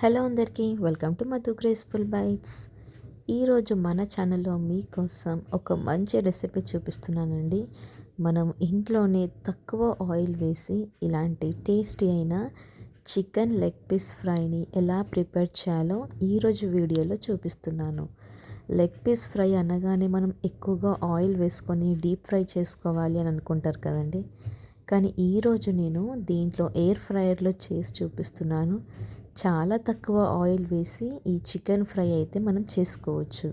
Hello అందరికీ welcome to Madhu graceful bites ఈరోజు మన ఛానల్లో మీకోసం ఒక మంచి రెసిపీ చూపిస్తున్నానండి. మనం ఇంట్లోనే తక్కువ ఆయిల్ వేసి ఇలాంటి టేస్టీ అయిన చికెన్ లెగ్ పీస్ ఫ్రైని ఎలా ప్రిపేర్ చేయాలో ఈరోజు వీడియోలో చూపిస్తున్నాను. లెగ్ పీస్ ఫ్రై అనగానే మనం ఎక్కువగా ఆయిల్ వేసుకొని డీప్ ఫ్రై చేసుకోవాలి అని అనుకుంటారు కదండి. కానీ ఈరోజు నేను దీంట్లో ఎయిర్ ఫ్రైయర్లో చేసి చూపిస్తున్నాను. చాలా తక్కువ ఆయిల్ వేసి ఈ చికెన్ ఫ్రై అయితే మనం చేసుకోవచ్చు.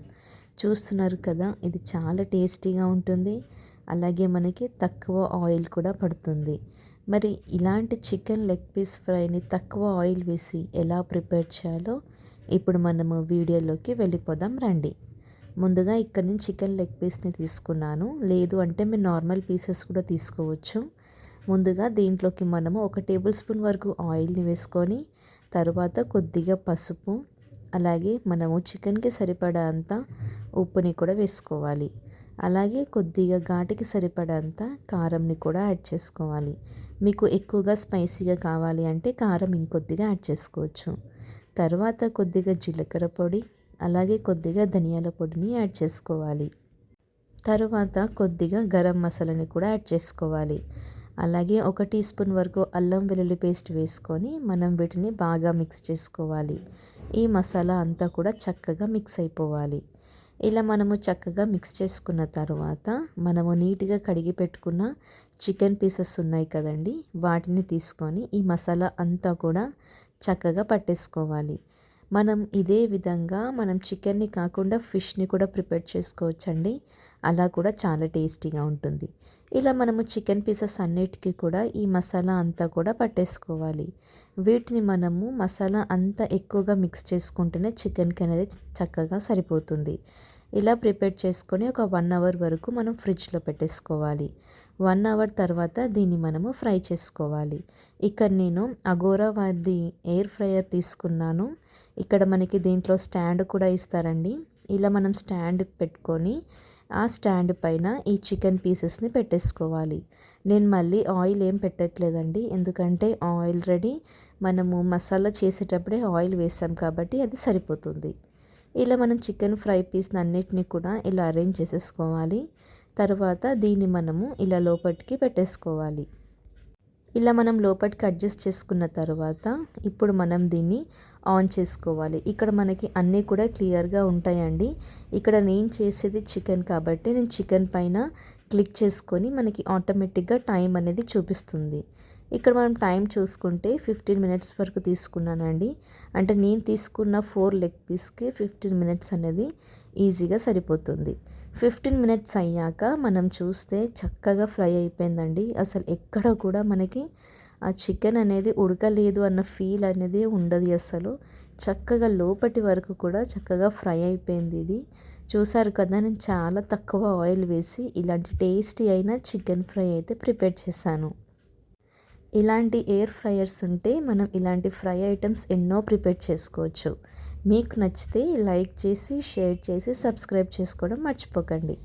చూస్తున్నారు కదా ఇది చాలా టేస్టీగా ఉంటుంది. అలాగే మనకి తక్కువ ఆయిల్ కూడా పడుతుంది. మరి ఇలాంటి చికెన్ లెగ్ పీస్ ఫ్రైని తక్కువ ఆయిల్ వేసి ఎలా ప్రిపేర్ చేయాలో ఇప్పుడు మనము వీడియోలోకి వెళ్ళిపోదాం రండి. ముందుగా ఇక్కడ నుంచి చికెన్ లెగ్ పీస్ని తీసుకున్నాను. లేదు అంటే మీరు నార్మల్ పీసెస్ కూడా తీసుకోవచ్చు. ముందుగా దీంట్లోకి మనము ఒక టేబుల్ స్పూన్ వరకు ఆయిల్ని వేసుకొని తర్వాత కొద్దిగా పసుపు అలాగే మనము చికెన్కి సరిపడా అంత ఉప్పుని కూడా వేసుకోవాలి. అలాగే కొద్దిగా ఘాటికి సరిపడంత కారంని కూడా యాడ్ చేసుకోవాలి. మీకు ఎక్కువగా స్పైసీగా కావాలి అంటే కారం ఇంకొద్దిగా యాడ్ చేసుకోవచ్చు. తర్వాత కొద్దిగా జీలకర్ర పొడి అలాగే కొద్దిగా ధనియాల పొడిని యాడ్ చేసుకోవాలి. తరువాత కొద్దిగా గరం మసాలాని కూడా యాడ్ చేసుకోవాలి. అలాగే ఒక టీ స్పూన్ వరకు అల్లం వెల్లుల్లి పేస్ట్ వేసుకొని మనం వీటిని బాగా మిక్స్ చేసుకోవాలి. ఈ మసాలా అంతా కూడా చక్కగా మిక్స్ అయిపోవాలి. ఇలా మనము చక్కగా మిక్స్ చేసుకున్న తర్వాత మనము నీట్గా కడిగి పెట్టుకున్న చికెన్ పీసెస్ ఉన్నాయి కదండి వాటిని తీసుకొని ఈ మసాలా అంతా కూడా చక్కగా పట్టేసుకోవాలి. మనం ఇదే విధంగా మనం చికెన్ని కాకుండా ఫిష్ని కూడా ప్రిపేర్ చేసుకోవచ్చండి. అలా కూడా చాలా టేస్టీగా ఉంటుంది. ఇలా మనము చికెన్ పీసెస్ అన్నిటికీ కూడా ఈ మసాలా అంతా కూడా పట్టేసుకోవాలి. వీటిని మనము మసాలా అంతా ఎక్కువగా మిక్స్ చేసుకుంటేనే చికెన్కి అనేది చక్కగా సరిపోతుంది. ఇలా ప్రిపేర్ చేసుకొని ఒక వన్ అవర్ వరకు మనం ఫ్రిడ్జ్లో పెట్టేసుకోవాలి. వన్ అవర్ తర్వాత దీన్ని మనము ఫ్రై చేసుకోవాలి. ఇక్కడ నేను అగోరా వారి ఎయిర్ ఫ్రైయర్ తీసుకున్నాను. ఇక్కడ మనకి దీంట్లో స్టాండ్ కూడా ఇస్తారండి. ఇలా మనం స్టాండ్ పెట్టుకొని ఆ స్టాండ్ పైన ఈ చికెన్ పీసెస్ని పెట్టేసుకోవాలి. నేను మళ్ళీ ఆయిల్ ఏం పెట్టట్లేదండి. ఎందుకంటే ఆయిల్ రెడీ. మనము మసాలా చేసేటప్పుడే ఆయిల్ వేసాం కాబట్టి అది సరిపోతుంది. ఇలా మనం చికెన్ ఫ్రై పీస్ని అన్నిటినీ కూడా ఇలా అరేంజ్ చేసేసుకోవాలి. తర్వాత దీన్ని మనము ఇలా లోపలికి పెట్టేసుకోవాలి. ఇలా మనం లోపలికి అడ్జస్ట్ చేసుకున్న తర్వాత ఇప్పుడు మనం దీన్ని ఆన్ చేసుకోవాలి. ఇక్కడ మనకి అన్నీ కూడా క్లియర్గా ఉంటాయండి. ఇక్కడ నేను చేసేది చికెన్ కాబట్టి నేను చికెన్ పైన క్లిక్ చేసుకొని మనకి ఆటోమేటిక్గా టైం అనేది చూపిస్తుంది. ఇక్కడ మనం టైం చూసుకుంటే ఫిఫ్టీన్ మినిట్స్ వరకు తీసుకున్నానండి. అంటే నేను తీసుకున్న ఫోర్ లెగ్ పీస్కి ఫిఫ్టీన్ మినిట్స్ అనేది ఈజీగా సరిపోతుంది. ఫిఫ్టీన్ మినిట్స్ అయ్యాక మనం చూస్తే చక్కగా ఫ్రై అయిపోయిందండి. అసలు ఎక్కడ కూడా మనకి ఆ చికెన్ అనేది ఉడకలేదు అన్న ఫీల్ అనేది ఉండదు అసలు. చక్కగా లోపటి వరకు కూడా చక్కగా ఫ్రై అయిపోయింది ఇది. చూసారు కదా నేను చాలా తక్కువ ఆయిల్ వేసి ఇలాంటి టేస్టీ అయిన చికెన్ ఫ్రై అయితే ప్రిపేర్ చేశాను. ఇలాంటి ఎయిర్ ఫ్రైయర్స్ ఉంటే మనం ఇలాంటి ఫ్రై ఐటమ్స్ ఎన్నో ప్రిపేర్ చేసుకోవచ్చు. మీకు నచ్చితే లైక్ చేసి షేర్ చేసి సబ్స్క్రైబ్ చేసుకోవడం మర్చిపోకండి.